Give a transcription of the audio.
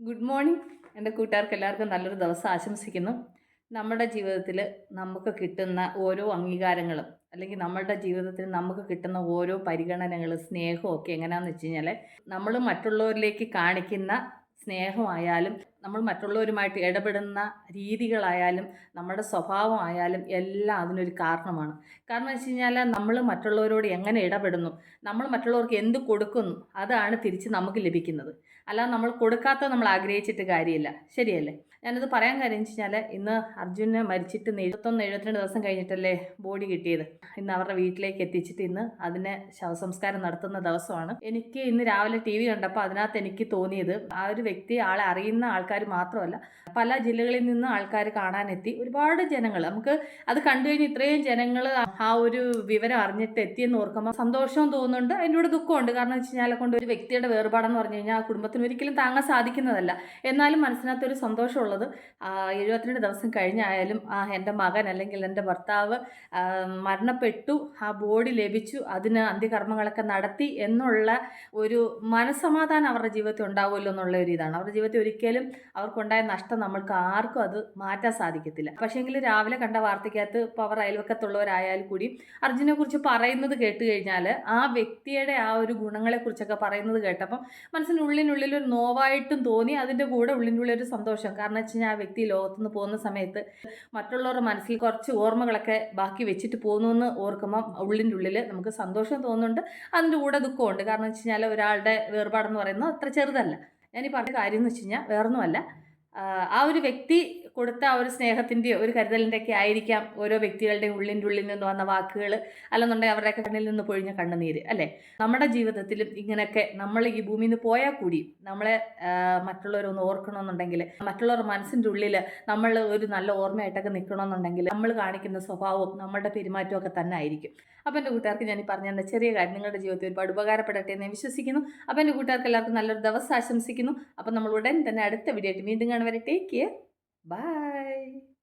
Good morning എന്റെ കൂട്ടുകാർക്ക് എല്ലാവർക്കും നല്ലൊരു ദിവസം ആശംസിക്കുന്നു. നമ്മുടെ ജീവിതത്തിൽ നമുക്ക് കിട്ടുന്ന ഓരോ അംഗീകാരങ്ങളും അല്ലെങ്കിൽ നമ്മളുടെ ജീവിതത്തിൽ നമുക്ക് കിട്ടുന്ന ഓരോ പരിഗണനകളും സ്നേഹമൊക്കെ എങ്ങനെയാണെന്ന് വെച്ച് കഴിഞ്ഞാൽ നമ്മൾ മറ്റുള്ളവരിലേക്ക് കാണിക്കുന്ന സ്നേഹമായാലും നമ്മൾ മറ്റുള്ളവരുമായിട്ട് ഇടപെടുന്ന രീതികളായാലും നമ്മുടെ സ്വഭാവമായാലും എല്ലാം അതിനൊരു കാരണമാണ്. കാരണം വെച്ച് കഴിഞ്ഞാൽ നമ്മൾ മറ്റുള്ളവരോട് എങ്ങനെ ഇടപെടുന്നു നമ്മൾ മറ്റുള്ളവർക്ക് എന്ത് കൊടുക്കുന്നു അതാണ് തിരിച്ച് നമുക്ക് ലഭിക്കുന്നത്. അല്ലാതെ നമ്മൾ കൊടുക്കാത്ത നമ്മൾ ആഗ്രഹിച്ചിട്ട് കാര്യമില്ല. ശരിയല്ലേ? ഞാനത് പറയാൻ കാര്യം വെച്ച് കഴിഞ്ഞാൽ ഇന്ന് അർജുനെ മരിച്ചിട്ട് എഴുപത്തൊന്ന് എഴുപത്തിരണ്ട് ദിവസം കഴിഞ്ഞിട്ടല്ലേ ബോഡി കിട്ടിയത്. ഇന്ന് അവരുടെ വീട്ടിലേക്ക് എത്തിച്ചിട്ട് ഇന്ന് അതിനെ ശവസംസ്കാരം നടത്തുന്ന ദിവസമാണ്. എനിക്ക് ഇന്ന് രാവിലെ ടി വി കണ്ടപ്പോൾ അതിനകത്ത് എനിക്ക് തോന്നിയത് ആ ഒരു വ്യക്തി ആളെ അറിയുന്ന ആൾക്കാർ മാത്രമല്ല പല ജില്ലകളിൽ നിന്ന് ആൾക്കാർ കാണാനെത്തി. ഒരുപാട് ജനങ്ങൾ നമുക്ക് അത് കണ്ടു കഴിഞ്ഞ് ഇത്രയും ജനങ്ങൾ ആ ഒരു വിവരം അറിഞ്ഞിട്ട് എത്തിയെന്ന് ഓർക്കുമ്പോൾ സന്തോഷവും തോന്നുന്നുണ്ട്. അതിന്റെ കൂടെ ദുഃഖമുണ്ട് കാരണം വെച്ച് കഴിഞ്ഞാൽ കൊണ്ട് ഒരു വ്യക്തിയുടെ വേർപാടെന്ന് പറഞ്ഞു കഴിഞ്ഞാൽ ആ കുടുംബത്തിന് ഒരിക്കലും താങ്ങാൻ സാധിക്കുന്നതല്ല. എന്നാലും മനസ്സിനകത്തൊരു സന്തോഷമുള്ളത് എഴുപത്തിരണ്ട് ദിവസം കഴിഞ്ഞായാലും ആ എന്റെ മകൻ അല്ലെങ്കിൽ എന്റെ ഭർത്താവ് മരണപ്പെട്ടു ആ ബോഡി ലഭിച്ചു അതിന് അന്ത്യകർമ്മങ്ങളൊക്കെ നടത്തി എന്നുള്ള ഒരു മനസ്സമാധാനം അവരുടെ ജീവിതത്തിൽ ഉണ്ടാവുമല്ലോ എന്നുള്ള ഒരു ഇതാണ്. അവരുടെ ജീവിതത്തിൽ ഒരിക്കലും അവർക്കുണ്ടായ നഷ്ടം നമ്മൾക്ക് ആർക്കും അത് മാറ്റാൻ സാധിക്കത്തില്ല. പക്ഷേങ്കിൽ രാവിലെ കണ്ട വാർത്തയ്ക്കകത്ത് പവർ അയൽവക്കത്തുള്ളവരായാലും കൂടി അർജുനെ കുറിച്ച് പറയുന്നത് കേട്ട് കഴിഞ്ഞാൽ ആ വ്യക്തിയുടെ ആ ഒരു ഗുണങ്ങളെക്കുറിച്ചൊക്കെ പറയുന്നത് കേട്ടപ്പം മനസ്സിനുള്ളിനുള്ളിൽ ഒരു നോവായിട്ടും തോന്നി അതിന്റെ കൂടെ ഉള്ളിനുള്ളിൽ ഒരു സന്തോഷം. കാരണം വെച്ച് കഴിഞ്ഞാൽ ആ വ്യക്തി ലോകത്തുനിന്ന് പോകുന്ന സമയത്ത് മറ്റുള്ളവരുടെ മനസ്സിൽ കുറച്ച് ഓർമ്മകളൊക്കെ ബാക്കി വെച്ചിട്ട് പോകുന്നു എന്ന് ഓർക്കുമ്പം ഉള്ളിന്റെ ഉള്ളിൽ നമുക്ക് സന്തോഷം തോന്നുന്നുണ്ട് അതിന്റെ കൂടെ ദുഃഖമുണ്ട്. കാരണം വെച്ച് കഴിഞ്ഞാൽ ഒരാളുടെ വേർപാടെന്ന് പറയുന്നത് അത്ര ചെറുതല്ല. ഞാൻ ഈ പറഞ്ഞ കാര്യം എന്ന് വെച്ച് കഴിഞ്ഞാൽ വേറൊന്നുമല്ല. ആ, ഒരു വ്യക്തി കൊടുത്ത ആ ഒരു സ്നേഹത്തിന്റെയോ ഒരു കരുതലിന്റെ ഒക്കെ ആയിരിക്കാം ഓരോ വ്യക്തികളുടെ ഉള്ളിന്റെ ഉള്ളിൽ നിന്ന് വന്ന വാക്കുകൾ അല്ലെന്നുണ്ടെങ്കിൽ അവരുടെ കണ്ണിൽ നിന്ന് പൊഴിഞ്ഞ കണ്ണുനീര് അല്ലേ? നമ്മുടെ ജീവിതത്തിലും ഇങ്ങനെയൊക്കെ നമ്മൾ ഈ ഭൂമിയിൽ നിന്ന് പോയാൽ കൂടി നമ്മളെ മറ്റുള്ളവരൊന്ന് ഓർക്കണമെന്നുണ്ടെങ്കിൽ മറ്റുള്ളവരുടെ മനസ്സിന്റെ ഉള്ളിൽ നമ്മൾ ഒരു നല്ല ഓർമ്മയായിട്ടൊക്കെ നിൽക്കണമെന്നുണ്ടെങ്കിൽ നമ്മൾ കാണിക്കുന്ന സ്വഭാവവും നമ്മുടെ പെരുമാറ്റവും ഒക്കെ തന്നെ ആയിരിക്കും. അപ്പോൾ എന്റെ കൂട്ടുകാർക്ക് ഞാൻ ഈ പറഞ്ഞ ചെറിയ കാര്യം നിങ്ങളുടെ ജീവിതത്തിൽ ഒരുപാട് ഉപകാരപ്പെടട്ടെ എന്ന് വിശ്വസിക്കുന്നു. അപ്പോൾ എന്റെ കൂട്ടുകാർക്ക് എല്ലാവർക്കും നല്ലൊരു ദിവസം ആശംസിക്കുന്നു. അപ്പോൾ നമ്മൾ ഉടൻ തന്നെ അടുത്ത വീഡിയോ ആയിട്ട് വീണ്ടും everybody. Take care. Bye.